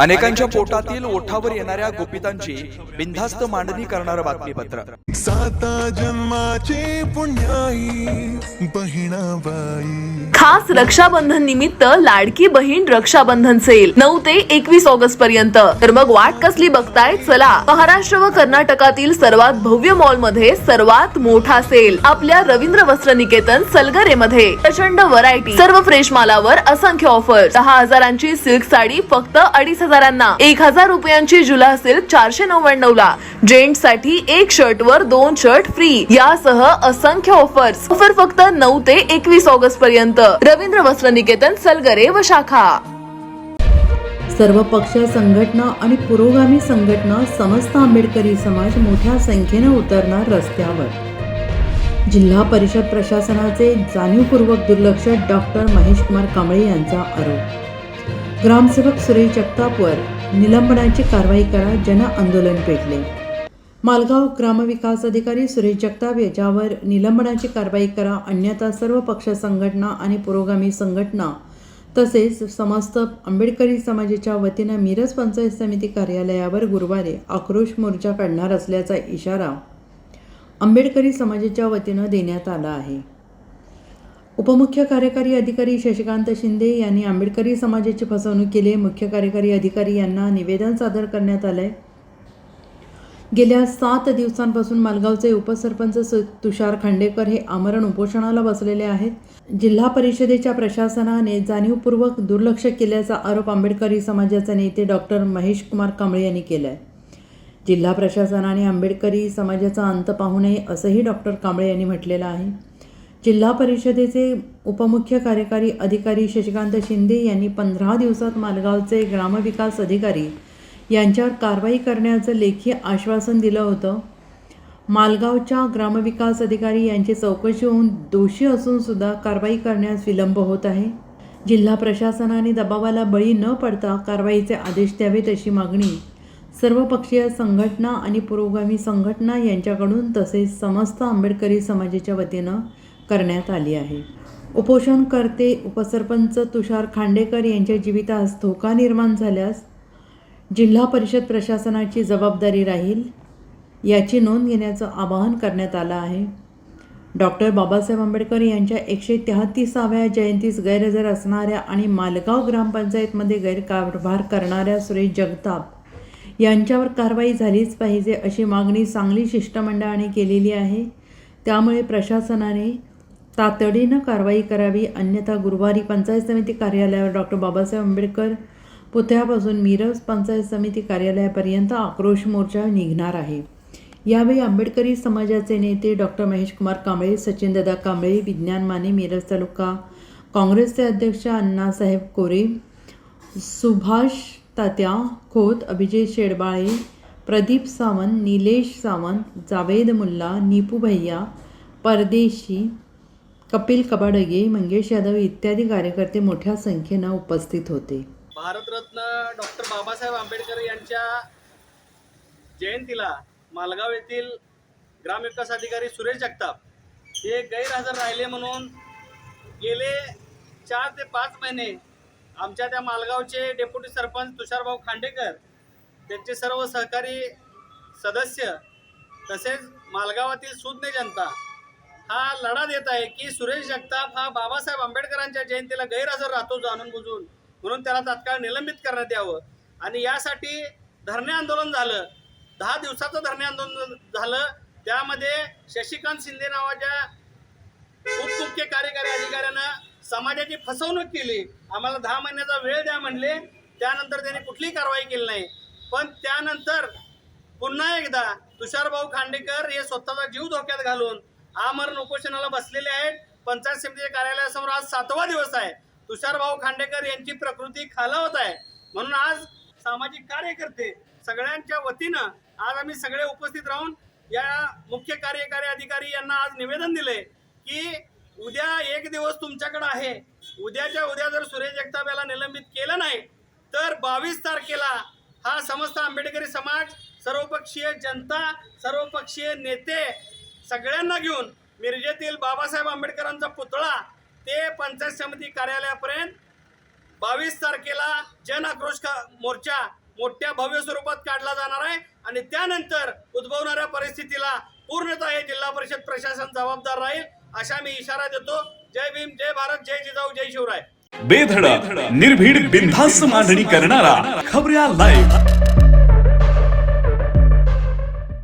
अनेकांच्या पोटातील ओठावर येणाऱ्या गोपितांची बिनधास्त मांडणी करणारं बातमीपत्र. साता जन्माची पुण्याई बहिणाबाई. खास रक्षाबंधन निमित्त लाडकी बहीण रक्षाबंधन सेल नऊ ते एकवीस ऑगस्ट पर्यंत. तर मग वाट कसली बघताय? चला महाराष्ट्र व कर्नाटकातील सर्वात भव्य मॉलमध्ये सर्वात मोठा सेल. आपल्या रवींद्र वस्त्र निकेतन सलगरे मध्ये प्रचंड व्हरायटी सर्व फ्रेश मालावर असंख्य ऑफर दहा हजारांची सिल्क साडी फक्त अडीच हजारांना. एक हजार रुपयांची जुला सिल्क चारशे नव्याण्णव ला. जेंटसाठी एक शर्ट वर दोन शर्ट फ्री यासह असंख्य ऑफर्स ऑफर फक्त नऊ ते एकवीस ऑगस्ट पर्यंत. रवींद्र वस्त्र निकेतन सलगरे व शाखा. सर्व पक्ष संघटना आणि पुरोगामी संघटना समस्त आंबेडकरी समाज मोठ्या संख्येने उतरणार रस्त्यावर. जिल्हा परिषद प्रशासनाचे जाणीवपूर्वक दुर्लक्ष डॉक्टर महेश कुमार कांबळे यांचा आरोप. ग्रामसेवक सुरेश जगतापवर निलंबनाची कारवाई करा जन आंदोलन पेटले. मालगाव ग्रामविकास अधिकारी सुरेश जगताप याच्यावर निलंबनाची कारवाई करा अन्यथा सर्व पक्ष संघटना आणि पुरोगामी संघटना तसेच समस्त आंबेडकरी समाजाच्या वतीनं मिरज पंचायत समिती कार्यालयावर गुरुवारी आक्रोश मोर्चा काढणार असल्याचा इशारा आंबेडकरी समाजाच्या वतीनं देण्यात आला आहे. उपमुख्य कार्यकारी अधिकारी शशिकांत शिंदे यांनी आंबेडकरी समाजाची फसवणूक केली. आहे. मुख्य कार्यकारी अधिकारी यांना निवेदन सादर करण्यात आलं आहे गेल्या सात दिवसांपासून मालगावचे उपसरपंच सु- तुषार खांडेकर हे आमरण उपोषणाला बसलेले आहेत. जिल्हा परिषदेच्या प्रशासनाने जाणीवपूर्वक दुर्लक्ष केल्याचा आरोप आंबेडकरी समाजाचे नेते डॉक्टर महेश कुमार कांबळे यांनी केला आहे जिल्हा प्रशासनाने आंबेडकरी समाजाचा अंत पाहू नये असंही डॉक्टर कांबळे यांनी म्हटलेलं आहे. जिल्हा परिषदेचे उपमुख्य कार्यकारी अधिकारी शशिकांत शिंदे यांनी पंधरा दिवसात मालगावचे ग्रामविकास अधिकारी यांच्यावर कारवाई करण्याचं लेखी आश्वासन दिलं होतं. मालगावच्या ग्रामविकास अधिकारी यांची चौकशी होऊन दोषी असूनसुद्धा कारवाई करण्यास विलंब होत आहे. जिल्हा प्रशासनाने दबावाला बळी न पडता कारवाईचे आदेश द्यावेत अशी मागणी सर्वपक्षीय संघटना आणि पुरोगामी संघटना यांच्याकडून तसेच समस्त आंबेडकरी समाजाच्या वतीनं करण्यात आली आहे. उपोषणकर्ते उपसरपंच तुषार खांडेकर यांच्या जीवितास धोका निर्माण झाल्यास जिल्हा परिषद प्रशासनाची जबाबदारी राहील याची नोंद घेण्याचं आवाहन करण्यात आलं आहे. डॉक्टर बाबासाहेब आंबेडकर यांच्या एकशे तेहतीसाव्या जयंतीस गैरहजर असणाऱ्या आणि मालगाव ग्रामपंचायतमध्ये गैरकारभार करणाऱ्या सुरेश जगताप यांच्यावर कारवाई झालीच पाहिजे अशी मागणी सांगली शिष्टमंडळाने केलेली आहे. त्यामुळे प्रशासनाने तातडीनं कारवाई करावी अन्यथा गुरुवारी पंचायत समिती कार्यालयावर डॉक्टर बाबासाहेब आंबेडकर पुतळ्यापासून मिरज पंचायत समिती कार्यालयापर्यंत आक्रोश मोर्चा निघणार आहे. यावेळी आंबेडकरी समाजाचे नेते डॉक्टर महेश कुमार कांबळे सचिनदादा कांबळे विज्ञान माने मिरज तालुका काँग्रेसचे अध्यक्ष अण्णासाहेब कोरे सुभाष तात्या खोत अभिजित शेडबाळे प्रदीप सावंत निलेश सावंत जावेद मुल्ला निपू भैया परदेशी कपिल कबाडगे मंगेश यादव इत्यादी कार्यकर्ते मोठ्या संख्येनं उपस्थित होते. भारतरत्न डॉक्टर बाबासाहेब आंबेडकर यांच्या जयंतीला मालगाव येथील ग्रामविकास अधिकारी सुरेश जगताप हे गैरहजर राहिले म्हणून गेले चार ते पाच महिने आमच्या त्या मालगावचे डेप्युटी सरपंच तुषारभाऊ खांडेकर त्यांचे सर्व सहकारी सदस्य तसेच मालगावातील सुज्ञ जनता हा लढा देत आहे की सुरेश जगताप हा बाबासाहेब आंबेडकरांच्या जयंतीला गैरहजर राहतो जाणून बुजून. म्हणून त्याला तात्काळ निलंबित करण्यात यावं. आणि यासाठी धरणे आंदोलन झालं. दहा दिवसाचं धरणे आंदोलन झालं. त्यामध्ये शशिकांत शिंदे नावाच्या उपमुख्य कार्यकारी अधिकाऱ्यानं समाजाची फसवणूक केली. आम्हाला दहा महिन्याचा वेळ द्या म्हणले. त्यानंतर त्यांनी कुठलीही कारवाई केली नाही. पण त्यानंतर पुन्हा एकदा तुषारभाऊ खांडेकर हे स्वतःचा जीव धोक्यात घालून आमरण उपोषणाला बसलेले आहेत. पंचायत समितीच्या कार्यालयासमोर आज सातवा दिवस आहे. तुषारभाऊ खांडेकर यांची प्रकृती खालावत आहे. म्हणून आज सामाजिक कार्यकर्ते सगळ्यांच्या वतीनं आज आम्ही सगळे उपस्थित राहून या मुख्य कार्यकारी अधिकारी यांना आज निवेदन दिले की उद्या एक दिवस तुमच्याकडे आहे. उद्याच्या उद्या जर सुरेश जगताप याला निलंबित केलं नाही तर बावीस तारखेला हा समस्त आंबेडकरी समाज सर्वपक्षीय जनता सर्वपक्षीय नेते सगळ्यांना घेऊन मिरजेतील बाबासाहेब आंबेडकरांचा पुतळा ते पंचायत समिती कार्यालयापर्यंत बावीस तारखेला जन आक्रोश का- मोर्चा मोठ्या भव्य स्वरूपात काढला जाणार आहे. आणि त्यानंतर उद्भवणाऱ्या परिस्थितीला पूर्णतः हे जिल्हा परिषद प्रशासन जबाबदार राहील अशा मी इशारा देतो. जय भीम जय भारत जय जिजाऊ जय शिवराय. बेधडक निर्भीड बिनधास्त मांडणी करणारा खबऱ्या लाईव्ह